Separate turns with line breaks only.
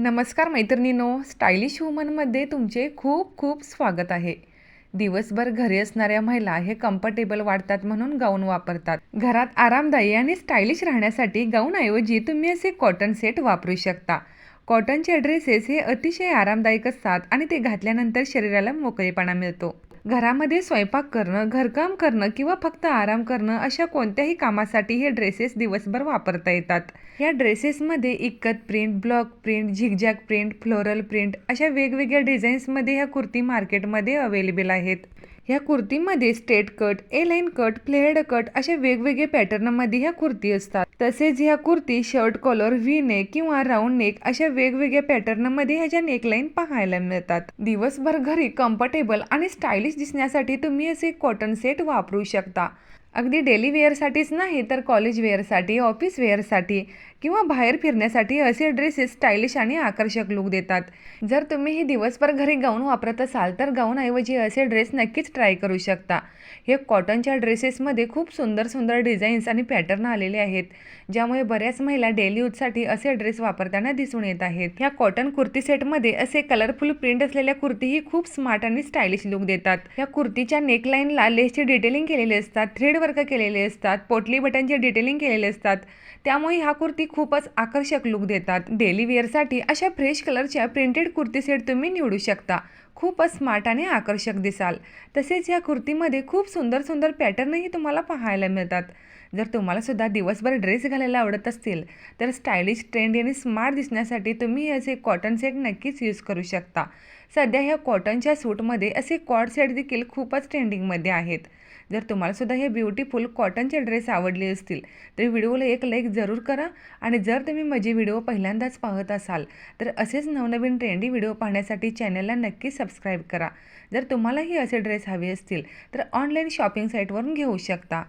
नमस्कार मैत्रिणीनो स्टायलिश वुमनमध्ये तुमचे खूप खूप स्वागत आहे. दिवसभर घरी असणाऱ्या महिला हे कम्फर्टेबल वाटतात म्हणून गाऊन वापरतात. घरात आरामदायी आणि स्टायलिश राहण्यासाठी गाऊनऐवजी तुम्ही असे कॉटन सेट वापरू शकता. कॉटनचे ड्रेसेस हे अतिशय आरामदायक असतात आणि ते घातल्यानंतर शरीराला मोकळेपणा मिळतो. घरामध्ये स्वयंपाक करणं घरकाम करणं किंवा फक्त आराम करणं अशा कोणत्याही कामासाठी हे ड्रेसेस दिवसभर वापरता येतात. या ड्रेसेसमध्ये ikat print block print zigzag print floral print अशा वेगवेगळ्या डिझाईन्समध्ये ह्या कुर्ती मार्केटमध्ये अवेलेबल आहेत. ह्या कुर्तीमध्ये straight cut A line cut flared cut अशा वेगवेगळे पॅटर्नमध्ये ह्या कुर्ती असतात. तसेच ह्या kurti shirt collar V neck किंवा राऊंड नेक अशा वेगवेगळ्या पॅटर्नमध्ये ह्याच्या नेकलाईन पाहायला मिळतात. दिवसभर घरी कम्फर्टेबल आणि स्टायलिश दिसण्यासाठी तुम्ही असे कॉटन सेट वापरू शकता. अगदी डेली वेअरसाठीच नाही तर कॉलेज वेअरसाठी ऑफिस वेअरसाठी किंवा बाहेर फिरण्यासाठी असे ड्रेसेस स्टायलिश आणि आकर्षक लुक देतात. जर तुम्ही हे दिवसभर घरी गाऊन वापरत असाल तर गाऊनऐवजी असे ड्रेस नक्कीच ट्राय करू शकता. हे कॉटनच्या ड्रेसेसमध्ये खूप सुंदर सुंदर डिझाईन्स आणि पॅटर्न आलेले आहेत ज्यामुळे बऱ्याच महिला डेली यूजसाठी असे ड्रेस वापरताना दिसून येत आहेत. ह्या कॉटन कुर्ती सेटमध्ये असे कलरफुल प्रिंट असलेल्या कुर्तीही खूप स्मार्ट आणि स्टायलिश लुक देतात. ह्या कुर्तीच्या नेकलाईनला लेसचे डिटेलिंग केलेले असतात थ्रेड वर्क केलेले असतात पोटली बटनचे डिटेलिंग केलेले असतात. त्यामुळे ह्या कुर्ती खूपच आकर्षक लुक देतात. डेली वेअरसाठी अशा फ्रेश कलरच्या प्रिंटेड कुर्ती सेट तुम्ही निवडू शकता. खूपच स्मार्ट आणि आकर्षक दिसाल. तसेच या कुर्तीमध्ये खूप सुंदर सुंदर पॅटर्नही तुम्हाला पाहायला मिळतात. जर तुम्हालासुद्धा दिवसभर ड्रेस घालायला आवडत असतील तर स्टायलिश ट्रेंडी आणि स्मार्ट दिसण्यासाठी तुम्ही असे कॉटन सेट नक्कीच यूज करू शकता. सध्या ह्या कॉटनच्या सूटमध्ये असे कॉट सेट देखील खूपच ट्रेंडिंगमध्ये आहेत. जर तुम्हालासुद्धा हे ब्युटिफुल कॉटनचे ड्रेस आवडले असतील तर व्हिडिओला एक लाईक जरूर करा आणि जर तुम्ही माझे व्हिडिओ पहिल्यांदाच पाहत असाल तर असेच नवनवीन ट्रेंडी व्हिडिओ पाहण्यासाठी चॅनलला नक्की सबस्क्राईब करा. जर तुम्हालाही असे ड्रेस हवे असतील तर ऑनलाईन शॉपिंग साईटवरून घेऊ शकता.